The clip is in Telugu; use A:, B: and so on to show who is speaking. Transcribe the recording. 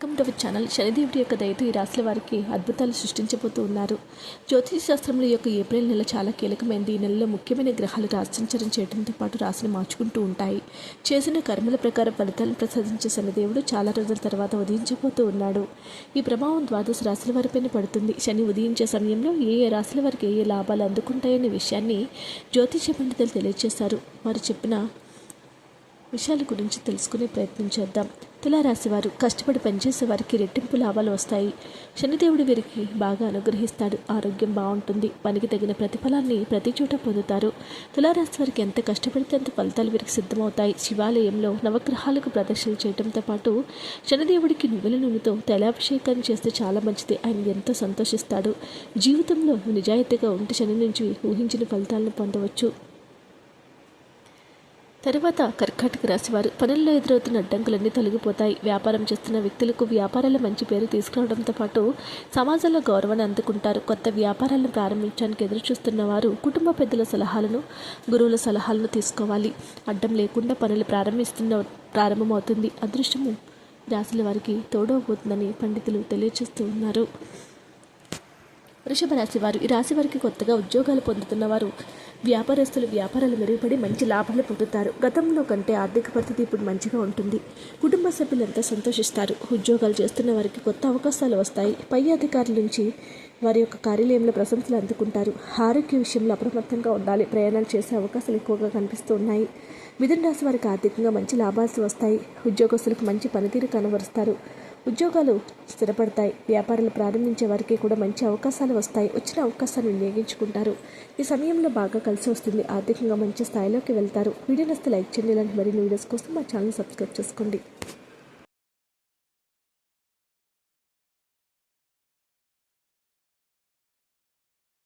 A: వెల్కమ్ టు అవర్ ఛానల్ శనిదేవుడి యొక్క దయతో ఈ రాశుల వారికి అద్భుతాలు సృష్టించబోతూ ఉన్నారు. జ్యోతిష శాస్త్రంలో యొక్క ఏప్రిల్ నెల చాలా కీలకమైనది ఈ నెలలో ముఖ్యమైన గ్రహాలు రాశించడం చేయడంతో పాటు రాశిని మార్చుకుంటూ ఉంటాయి. చేసిన కర్మల ప్రకారం ఫలితాలను ప్రసాదించే శనిదేవుడు చాలా రోజుల తర్వాత ఉదయించబోతూ ఉన్నాడు. ఈ ప్రభావం ద్వాదశ రాశుల వారిపైన పడుతుంది. శని ఉదయించే సమయంలో ఏ ఏ రాశుల వారికి ఏ ఏ లాభాలు అందుకుంటాయనే విషయాన్ని జ్యోతిష పండితులు తెలియజేశారు. వారు చెప్పిన విషయాల గురించి తెలుసుకునే ప్రయత్నం చేద్దాం. తులారాశి వారు కష్టపడి పనిచేసే వారికి రెట్టింపు లాభాలు వస్తాయి. శనిదేవుడు వీరికి బాగా అనుగ్రహిస్తాడు. ఆరోగ్యం బాగుంటుంది. పనికి తగిన ప్రతిఫలాన్ని ప్రతి చోట పొందుతారు. తులారాశి వారికి ఎంత కష్టపడితే అంత ఫలితాలు వీరికి సిద్ధమవుతాయి. శివాలయంలో నవగ్రహాలకు ప్రదర్శనలు చేయడంతో పాటు శనిదేవుడికి నువ్వుల నూనెతో తైలాభిషేకం చేస్తే చాలా మంచిది. ఆయన ఎంతో సంతోషిస్తాడు. జీవితంలో నిజాయితీగా ఉంటే శని నుంచి ఊహించిన ఫలితాలను పొందవచ్చు. తరువాత కర్కాటక రాశి వారు పనుల్లో ఎదురవుతున్న అడ్డంకులన్నీ తొలగిపోతాయి. వ్యాపారం చేస్తున్న వ్యక్తులకు వ్యాపారాల మంచి పేరు తీసుకురావడంతో పాటు సమాజంలో గౌరవాన్ని అందుకుంటారు. కొత్త వ్యాపారాలను ప్రారంభించడానికి ఎదురు చూస్తున్న వారు కుటుంబ పెద్దల సలహాలను గురువుల సలహాలను తీసుకోవాలి. అడ్డం లేకుండా పనులు ప్రారంభిస్తున్న ప్రారంభమవుతుంది. అదృష్టము రాశుల వారికి తోడవబోతుందని పండితులు తెలియజేస్తూ ఉన్నారు. వృషభ రాశి వారు ఈ రాశి వారికి కొత్తగా ఉద్యోగాలు పొందుతున్నవారు వ్యాపారస్తులు వ్యాపారాలు మెరుగుపడి మంచి లాభాలు పొందుతారు. గతంలో కంటే ఆర్థిక పరిస్థితి ఇప్పుడు మంచిగా ఉంటుంది. కుటుంబ సభ్యులంతా సంతోషిస్తారు. ఉద్యోగాలు చేస్తున్న వారికి కొత్త అవకాశాలు వస్తాయి. పై అధికారుల నుంచి వారి యొక్క కార్యాలయంలో ప్రశంసలు అందుకుంటారు. ఆరోగ్య విషయంలో అప్రమత్తంగా ఉండాలి. ప్రయాణాలు చేసే అవకాశాలు ఎక్కువగా కనిపిస్తూ ఉన్నాయి. మిథున రాశి వారికి ఆర్థికంగా మంచి లాభాలు వస్తాయి. ఉద్యోగస్తులకు మంచి పనితీరు కనబరుస్తారు. ఉద్యోగాలు స్థిరపడతాయి. వ్యాపారాలు ప్రారంభించే వారికి కూడా మంచి అవకాశాలు వస్తాయి. వచ్చిన అవకాశాన్ని వినియోగించుకుంటారు. ఈ సమయంలో బాగా కలిసి వస్తుంది. ఆర్థికంగా మంచి స్థాయిలోకి వెళ్తారు. వీడియో నస్తే లైక్ చేయండి. ఇలాంటి మరిన్ని వీడియోస్ కోసం మా ఛానల్ సబ్స్క్రైబ్ చేసుకోండి.